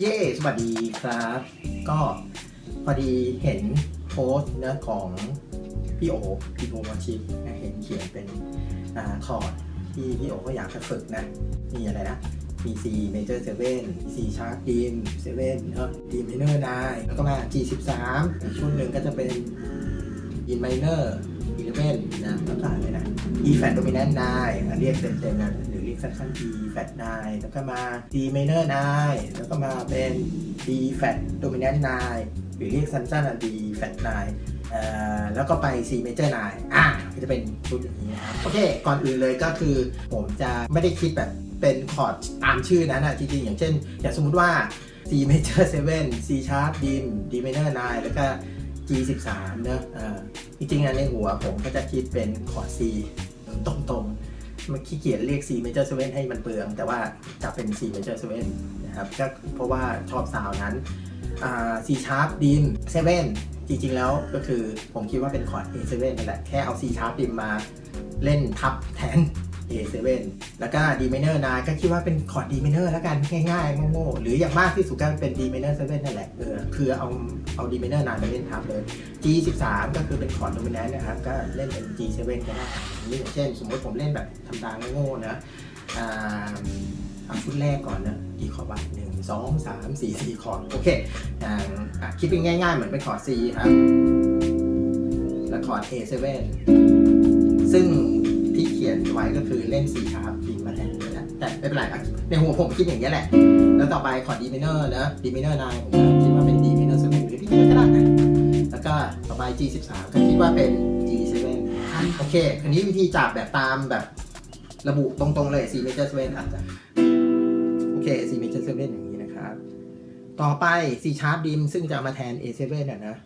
เย้สวัสดีครับ ก็พอดีเห็นโพสต์เนื้อะของพี่โอพี่โอมาชิปนะเห็นเขียนเป็นอ่าคอร์ดที่พี่โอก็อยากจะฝึกนะ มีอะไรนะ มี C major 7 C sharp D m 7เนอะ D minor 9แล้วก็มา G 13อีกชุดหนึ่งก็จะเป็น E minor 11นะแล้วก็อะไรนะ E flat dominant 9อะเรียกเต็มๆนะ หรือเรียกสั้นๆ E flat 9แล้วก็มา D minor 9แล้วก็มาเป็น D flat dominant 9หรือเรียกสั้นๆอะ D flat 9แล้วก็ไป C major 9อะก็จะเป็นชุดอย่างนี้นะครับ โอเค ก่อนอื่นเลยก็คือผมจะไม่ได้คิดแบบเป็นคอร์ดตามชื่อนั้นนะจริงๆ อย่างเช่น อย่างสมมุติว่า C major 7 C sharp D D minor 9แล้วก็ G 13 เนอะอ่อจริงๆในหัวผมก็จะคิดเป็นคอร์ด C ตรงๆ มันขี้เกียจเรียก C major 7 ให้มันเปลือง แต่ว่าจะเป็น C major 7นะครับก็เพราะว่าชอบซาวน์นั้นซีชา C sharp D 7จริงๆแล้วก็คือผมคิดว่าเป็นคอร์ด A7 นั่นแหละ แค่เอา C sharp D มาเล่นทับแทน A7 แล้วก็ D minor 9ก็คิดว่าเป็นคอร์ด D minor แล้วกันง่ายๆโง่ๆหรืออย่างมากที่สุดก็เป็น D minor 7นั่นแหละเออคือเอาเอา D minor 9มาเล่นทับเลย G 13 ก็คือเป็นคอร์ด dominant นะครับก็เล่นเป็น G 7 ก็ได้อย่างนี้อย่างเช่น สมมติผมเล่นแบบธรรมดาโง่ๆนะอ่าเอาชุดแรกก่อนนะกี่คอร์ดบ้างหนึ่งสองสามสี่สี่คอร์ดโอเคอ่าอะคิดเป็นง่ายๆ เหมือนเป็นคอร์ด C ครับแล้วคอร์ด A7 ในหัวผมคิดอย่างนี้ยแหละ แล้วต่อไปคอร์ด D minor นะ D minor 9ผมก็คิดว่าเป็น D minor 7หรือ D minor ก็ได้นะแล้วก็ต่อไป G 13 ก็คิดว่าเป็น G 7 โอเคอันนี้วิธีจับแบบตามแบบระบุตรงๆเลย C major 7อาจจะโอเค C major 7อย่างนี้นะครับ ต่อไป C sharp dim ซึ่งจะมาแทน A7 น่ะนะ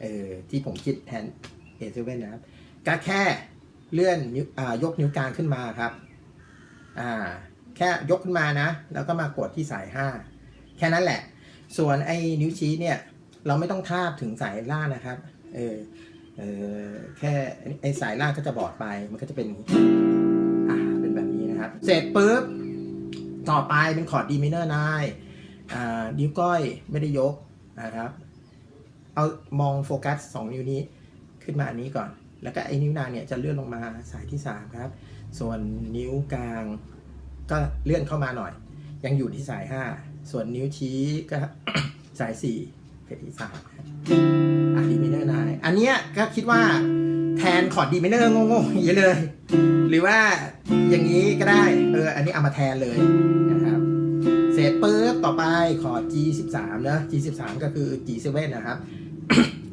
เออที่ผมคิดแทน A7 นะครับก็แค่เลื่อนนิ้วอ่ายกนิ้วกลางขึ้นมาครับ อ่า แค่ยกขึ้นมานะ แล้วก็มากดที่สาย 5 แค่นั้นแหละ ส่วนไอ้นิ้วชี้เนี่ยเราไม่ต้องทาบถึงสายล่างนะครับ เออเออแค่ไอ้สายล่างก็จะบอดไป มันก็จะเป็นอ่าเป็นแบบนี้นะครับ เสร็จปุ๊บ ต่อไปเป็นคอร์ด D minor 9อ่านิ้วก้อยไม่ได้ยกนะครับ เอามองโฟกัส 2 นิ้วนี้ขึ้นมาอันนี้ก่อน แล้วก็ไอ้นิ้วนางเนี่ยจะเลื่อนลงมาสายที่ 3 ครับ ส่วนนิ้วกลาง ก็เลื่อนเข้ามาหน่อย ยังอยู่ที่สาย 5 ส่วนนิ้วชี้ก็สาย 4 เพจที่3ครับอะดีมิเนอร์นายอันเนี้ยก็คิดว่าแทนคอร์ดดีมิเนอร์งงๆอย่างนี้เลย หรือว่าอย่างนี้ก็ได้ เออ อันนี้เอามาแทนเลยนะครับ เสร็จปุ๊บต่อไปคอร์ด G13 นะ G13 ก็คือ G7 นะครับ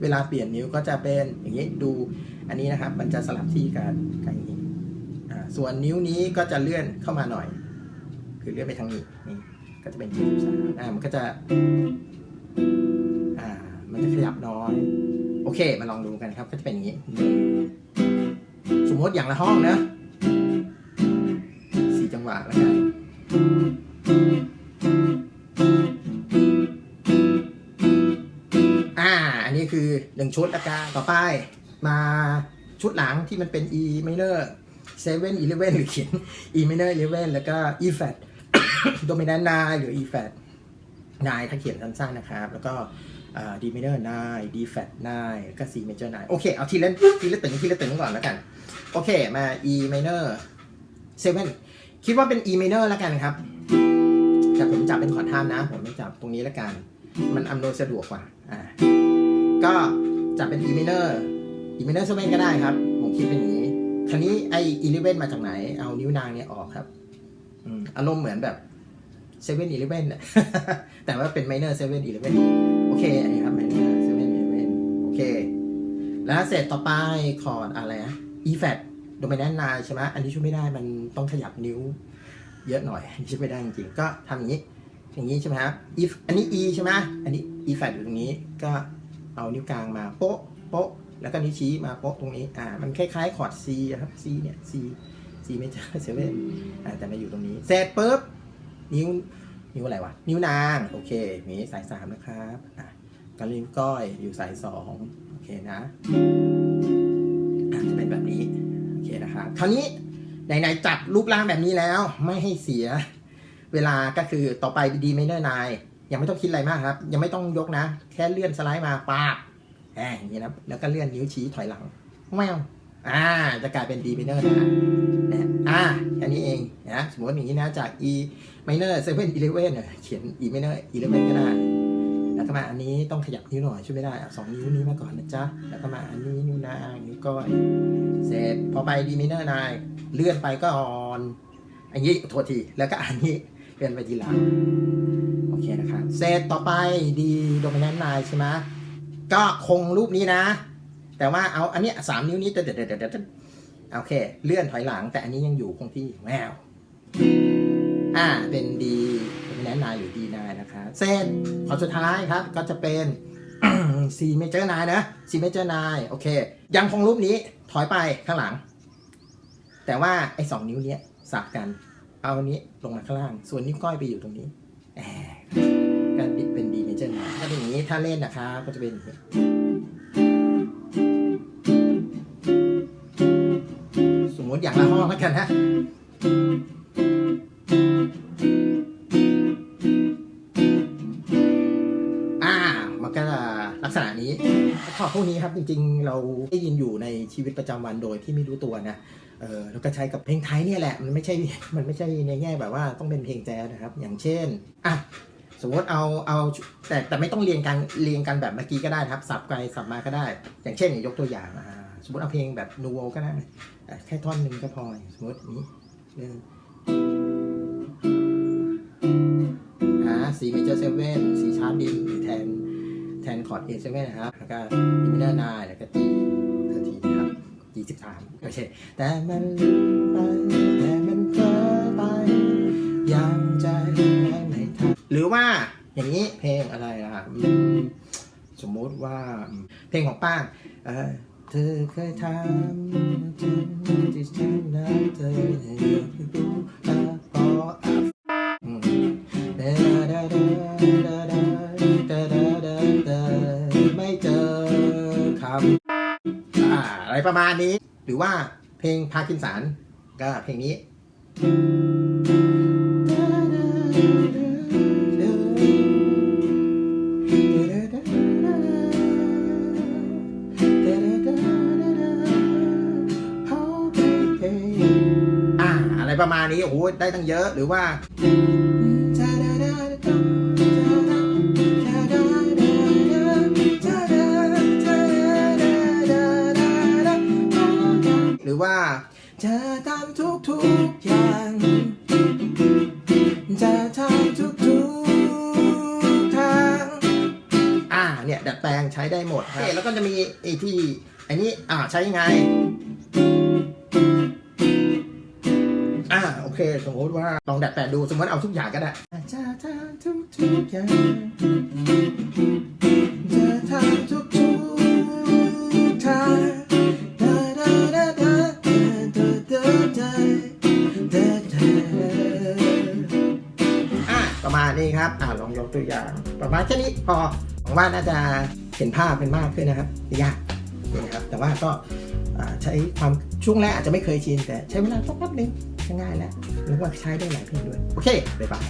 เวลาเปลี่ยนนิ้วก็จะเป็นอย่างนี้ดูอันนี้นะครับ มันจะสลับที่กันกันอย่างนี้อ่าส่วนนิ้วนี้ก็จะเลื่อนเข้ามาหน่อย คือเลื่อนไปทางนี้นี่ก็จะเป็น G13 อ่ามันก็จะอ่ามันจะขยับน้อย โอเคมาลองดูกันครับ ก็จะเป็นอย่างนี้ สมมติอย่างละห้องนะสี่จังหวะแล้วกันอ่า อันนี้คือหนึ่งชุดละกันต่อไปมาชุดหลังที่มันเป็น E minor 7 11หรือเขียน E minor 11แล้วก็ E flat dominant 9หรือ E flat 9ถ้าเขียนสั้นๆนะครับ แล้วก็อ่า D minor 9 D flat 9แล้วก็ C major 9โอเค เอาทีละทีละตึงทีละตึงก่อนแล้วกัน โอเค มา E minor 7 คิดว่าเป็น E minor แล้วกันครับ แต่ผมจับเป็นขอท่ามนะ ผมไม่จับตรงนี้แล้วกัน มันอำนวยสะดวกกว่าอ่า ก็จับเป็น E minor E minor 7ก็ได้ครับ ผมคิดเป็นอย่างนี้คราวนี้ไอ้11มาจากไหน เอานิ้วนางเนี่ยออกครับอารมณ์เหมือนแบบ 7 11น่ะแต่ว่าเป็น minor 7 11โอเค อันนี้ครับ minor 7 11โอเค แล้วเสร็จต่อไปคอร์ดอะไรอะ E flat dominant 9ใช่ไหมอันนี้ช่วยไม่ได้มันต้องขยับนิ้ว เยอะหน่อยอันนี้ช่วยไม่ได้จริงๆก็ทำอย่างนี้อย่างนี้ใช่ไหมครับ E อันนี้ E ใช่ไหมอันนี้ E flat อยู่ตรงนี้ก็เอานิ้วกลางมาโป๊ะโป๊ะแล้วก็นิ้วชี้มาโป๊ะตรงนี้อ่ามันคล้ายๆคอร์ด C ครับ C เนี่ย C C ไม่ใช่เซเว่นอ่าแต่มาอยู่ตรงนี้เสร็จปุ๊บ นิ้ว นิ้วอะไรวะ นิ้วนาง โอเคนี้สายสามนะครับอะกระลิ้วก้อยอยู่สายสองโอเคนะจะเป็นแบบนี้ โอเคนะครับ คราวนี้ไหนๆจับรูปร่างแบบนี้แล้ว ไม่ให้เสีย เวลาก็คือต่อไป D minor 9ยังไม่ต้องคิดอะไรมากครับ ยังไม่ต้องยกนะ แค่เลื่อนสไลด์มาปาบแอบอย่างนี้นะแล้วก็เลื่อนนิ้วชี้ถอยหลังแมว อ่า จะกลายเป็น D minor นะนะอ่าแค่นี้เองนะสมมติอย่างนี้นะจาก E minor 7 11เนี่ยเขียน E minor 11ก็ได้แล้วก็มาอันนี้ต้องขยับนิ้วหน่อยช่วยไม่ได้สองนิ้วนี้มาก่อนนะจ๊ะแล้วก็มาอันนี้นิ้วนางนิ้วก้อยเสร็จพอไปดีมิเนอร์นายเลื่อนไปก็อ่อนอันนี้โทษทีแล้วก็อันนี้เลื่อนไปทีหลังโอเคนะครับเสร็จต่อไปดีโดมิเนนต์นายใช่ไหมก็คงรูปนี้นะ แต่ว่าเอาอันเนี้ยสามนิ้วนี้เด็ดเด็ดเด็ดโอเค เลื่อนถอยหลัง แต่อันนี้ยังอยู่คงที่แมวอ่าเป็นดีโดมิเนนนายหรือดีนายนะคะเสร็จขอสุดท้ายครับก็จะเป็น C major นายนะ C major นายโอเค ยังคงรูปนี้ถอยไปข้างหลัง แต่ว่าไอ้สองนิ้วเนี้ยสับกัน เอาอันนี้ลงมาข้างล่าง ส่วนนิ้วก้อยไปอยู่ตรงนี้แอบก็เป็น D major นายก็เป็นอย่างนี้ถ้าเล่นนะครับก็จะเป็น อย่างแล้วกันนะมันก็จะลักษณะนี้คอพวกนี้ครับจริงๆ เราได้ยินอยู่ในชีวิตประจำวันโดยที่ไม่รู้ตัวนะเออแล้วก็ใช้กับเพลงไทยเนี่ยแหละมันไม่ใช่มันไม่ใช่ในแง่แบบว่าต้องเป็นเพลงแจ๊สนะครับ อย่างเช่นอะสมมติเอาเอาแต่แต่ไม่ต้องเรียนกันเรียนกันแบบเมื่อกี้ก็ได้ครับ สับไปสับมาก็ได้ อย่างเช่นยกตัวอย่างอ่า สมมติเอาเพลงแบบนูโวก็ได้อะแค่ท่อนหนึ่งก็พอสมมตินี้หนึ่งอ่า C major 7 C sharp D แทนแทนคอร์ด A7 นะครับแล้วก็ E minor 9แล้วก็ G 13นะครับ G 13โอเคแต่มันลืมไปแต่มันเพ้อไปยังใจไม่ทันหรือว่าอย่างนี้เพลงอะไรล่ะสมมติว่าเพลงของป้างเออ เธอเคยทำฉันที่ฉันรักเธอให้รู้อะเพราะอะอืมดาดาดาดาดาดาดาดาดาไม่เจอคำอะไรประมาณนี้ หรือว่าเพลงพาร์กินสันก็เพลงนี้ อ่าอะไรประมาณนี้ โอ้โห ได้ตั้งเยอะ หรือว่า หรือว่าจะทำทุกทุกอย่างจะทำทุกทุกทาง อ่า เนี่ย ดัดแปลงใช้ได้หมดครับแล้วก็จะมีไอ้ที่อันนี้ อ่า ใช้ยังไง สมมติว่าลองดัดแปลงดูสมมติเอาทุกอย่างก็ได้จะทำทุกทุกอย่างจะทำทุกทุกทางประมาณนี้ครับ อ่าลองยกตัวอย่าง ประมาณแค่นี้พอหวังว่าน่าจะเห็นภาพเป็นมากขึ้นนะครับยากนะครับ แต่ว่าก็ใช้ความช่วงแรกอาจจะไม่เคยชินแต่ใช้เวลาสักแป๊บนึง ง่ายแล้วรู้ว่าใช้ได้หลายเพลงด้วย โอเค บ๊ายบาย